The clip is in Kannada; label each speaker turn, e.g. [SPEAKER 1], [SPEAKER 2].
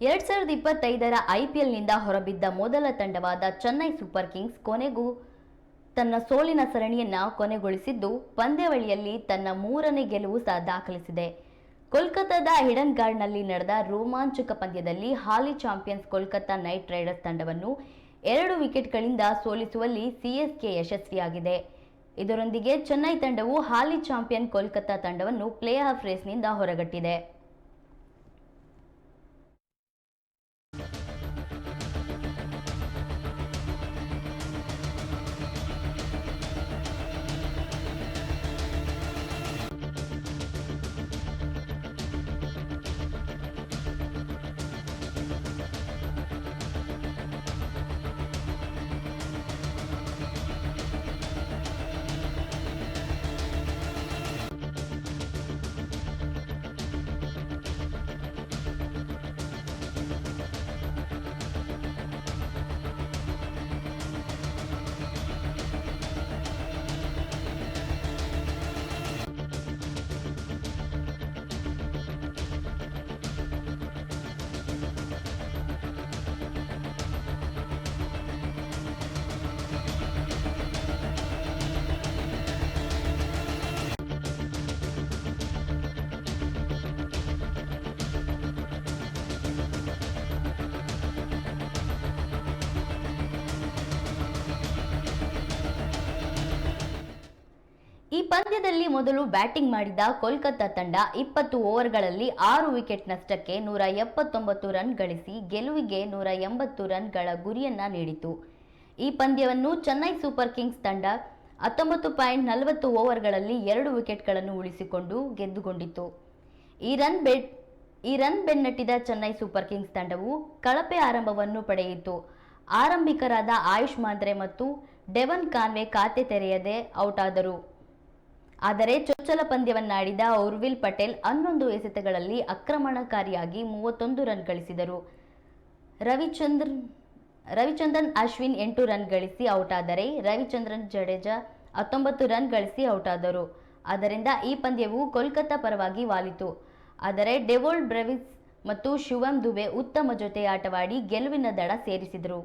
[SPEAKER 1] ಎರಡ್ ಸಾವಿರದ ಇಪ್ಪತ್ತೈದರ ಐಪಿಎಲ್ನಿಂದ ಹೊರಬಿದ್ದ ಮೊದಲ ತಂಡವಾದ ಚೆನ್ನೈ ಸೂಪರ್ ಕಿಂಗ್ಸ್ ಕೊನೆಗೂ ತನ್ನ ಸೋಲಿನ ಸರಣಿಯನ್ನ ಕೊನೆಗೊಳಿಸಿದ್ದು ಪಂದ್ಯಾವಳಿಯಲ್ಲಿ ತನ್ನ ಮೂರನೇ ಗೆಲುವು ಸಹ ದಾಖಲಿಸಿದೆ. ಕೋಲ್ಕತ್ತಾದ ಹಿಡನ್ ಗಾರ್ಡ್ನಲ್ಲಿ ನಡೆದ ರೋಮಾಂಚಕ ಪಂದ್ಯದಲ್ಲಿ ಹಾಲಿ ಚಾಂಪಿಯನ್ಸ್ ಕೋಲ್ಕತ್ತಾ ನೈಟ್ ರೈಡರ್ಸ್ ತಂಡವನ್ನು ಎರಡು ವಿಕೆಟ್ಗಳಿಂದ ಸೋಲಿಸುವಲ್ಲಿ ಸಿಎಸ್ಕೆ ಯಶಸ್ವಿಯಾಗಿದೆ. ಇದರೊಂದಿಗೆ ಚೆನ್ನೈ ತಂಡವು ಹಾಲಿ ಚಾಂಪಿಯನ್ ಕೋಲ್ಕತ್ತಾ ತಂಡವನ್ನು ಪ್ಲೇ ಆಫ್ ರೇಸ್ನಿಂದ ಹೊರಗಟ್ಟಿದೆ. ಈ ಪಂದ್ಯದಲ್ಲಿ ಮೊದಲು ಬ್ಯಾಟಿಂಗ್ ಮಾಡಿದ ಕೋಲ್ಕತ್ತಾ ತಂಡ ಇಪ್ಪತ್ತು ಓವರ್ಗಳಲ್ಲಿ ಆರು ವಿಕೆಟ್ ನಷ್ಟಕ್ಕೆ ನೂರ ಎಪ್ಪತ್ತೊಂಬತ್ತು ರನ್ ಗಳಿಸಿ ಗೆಲುವಿಗೆ ನೂರ ಎಂಬತ್ತು ರನ್ಗಳ ಗುರಿಯನ್ನ ನೀಡಿತು. ಈ ಪಂದ್ಯವನ್ನು ಚೆನ್ನೈ ಸೂಪರ್ ಕಿಂಗ್ಸ್ ತಂಡ ಹತ್ತೊಂಬತ್ತು ಪಾಯಿಂಟ್ ನಲವತ್ತು ಓವರ್ಗಳಲ್ಲಿ ಎರಡು ವಿಕೆಟ್ಗಳನ್ನು ಉಳಿಸಿಕೊಂಡು ಗೆದ್ದುಕೊಂಡಿತು ಈ ರನ್ ಬೆಟ್ ಈ ರನ್ ಬೆನ್ನಟ್ಟಿದ ಚೆನ್ನೈ ಸೂಪರ್ ಕಿಂಗ್ಸ್ ತಂಡವು ಕಳಪೆ ಆರಂಭವನ್ನು ಪಡೆಯಿತು. ಆರಂಭಿಕರಾದ ಆಯುಷ್ ಮಾಂದ್ರೆ ಮತ್ತು ಡೆವನ್ ಕಾನ್ವೆ ಖಾತೆ ತೆರೆಯದೆ ಔಟ್ ಆದರು ಆದರೆ ಚೊಚ್ಚಲ ಪಂದ್ಯವನ್ನಾಡಿದ ಔರ್ವಿಲ್ ಪಟೇಲ್ ಹನ್ನೊಂದು ಎಸೆತಗಳಲ್ಲಿ ಆಕ್ರಮಣಕಾರಿಯಾಗಿ ಮೂವತ್ತೊಂದು ರನ್ ಗಳಿಸಿದರು. ರವಿಚಂದ್ರನ್ ರವಿಚಂದ್ರನ್ ಅಶ್ವಿನ್ ಎಂಟು ರನ್ ಗಳಿಸಿ ಔಟ್ ಆದರೆ ರವಿಚಂದ್ರನ್ ಜಡೇಜಾ ಹತ್ತೊಂಬತ್ತು ರನ್ ಗಳಿಸಿ ಔಟ್ ಆದರು. ಆದ್ದರಿಂದ ಈ ಪಂದ್ಯವು ಕೋಲ್ಕತ್ತಾ ಪರವಾಗಿ ವಾಲಿತು. ಆದರೆ ಡೆವೋಲ್ಡ್ ಬ್ರೆವಿಸ್ ಮತ್ತು ಶಿವಮ್ ದುಬೆ ಉತ್ತಮ ಜೊತೆ ಆಟವಾಡಿ ಗೆಲುವಿನ ದಡ ಸೇರಿಸಿದರು.